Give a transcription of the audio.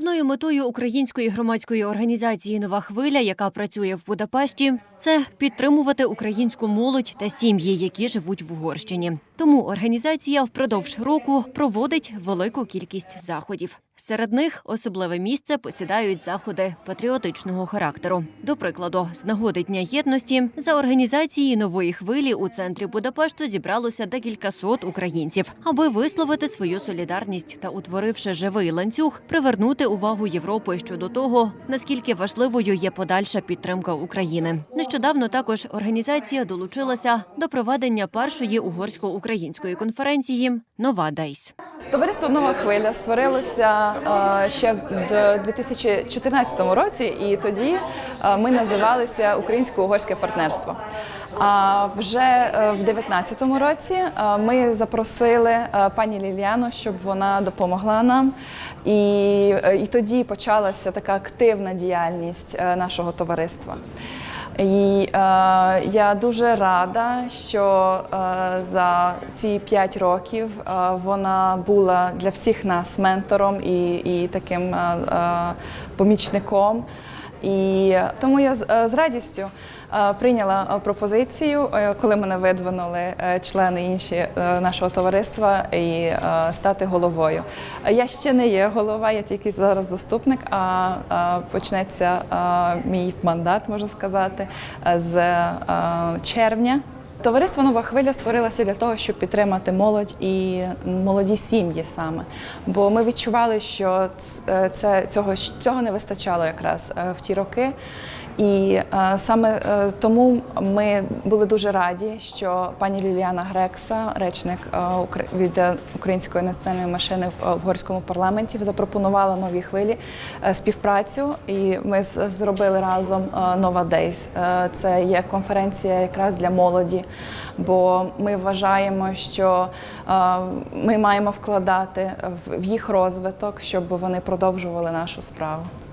Головною метою української громадської організації Нова хвиля, яка працює в Будапешті, це підтримувати українську молодь та сім'ї, які живуть в Угорщині. Тому організація впродовж року проводить велику кількість заходів. Серед них особливе місце посідають заходи патріотичного характеру. До прикладу, з нагоди Дня єдності за організації нової хвилі у центрі Будапешту зібралося декілька сот українців, аби висловити свою солідарність та, утворивши живий ланцюг, привернути увагу Європи щодо того, наскільки важливою є подальша підтримка України. Нещодавно також організація долучилася до проведення першої угорсько-української конференції Нова Дейс. Товариство Нова хвиля створилося ще в 2014 році, і тоді е, ми називалися Українсько-угорське партнерство. А вже е, в 2019 році е, ми запросили е, пані Ліліану, щоб вона допомогла нам. І, е, і тоді почалася така активна діяльність е, нашого товариства. І е, я дуже рада, що е, за ці п'ять років е, вона була для всіх нас ментором і, і таким е, е, помічником. І тому я з, е, радістю е, прийняла е, пропозицію, коли мене видвинули члени інші нашого товариства і стати головою. Я ще не є голова, я тільки зараз заступник, а почнеться мій мандат, можна сказати, з червня. Товариство Нова хвиля створилося для того, щоб підтримати молодь і молоді сім'ї саме. Бо ми відчували, що це цього цього не вистачало якраз е, в ті роки. І е, саме е, тому ми були дуже раді, що пані Ліліана Грекса, речник е, від е, української національної машини в е, угорському парламенті, запропонувала новій хвилі е, співпрацю, і ми зробили разом е, Дейс. Е, Це є конференція якраз для молоді, бо ми вважаємо, що е, ми маємо вкладати в в їх розвиток, щоб вони продовжували нашу справу.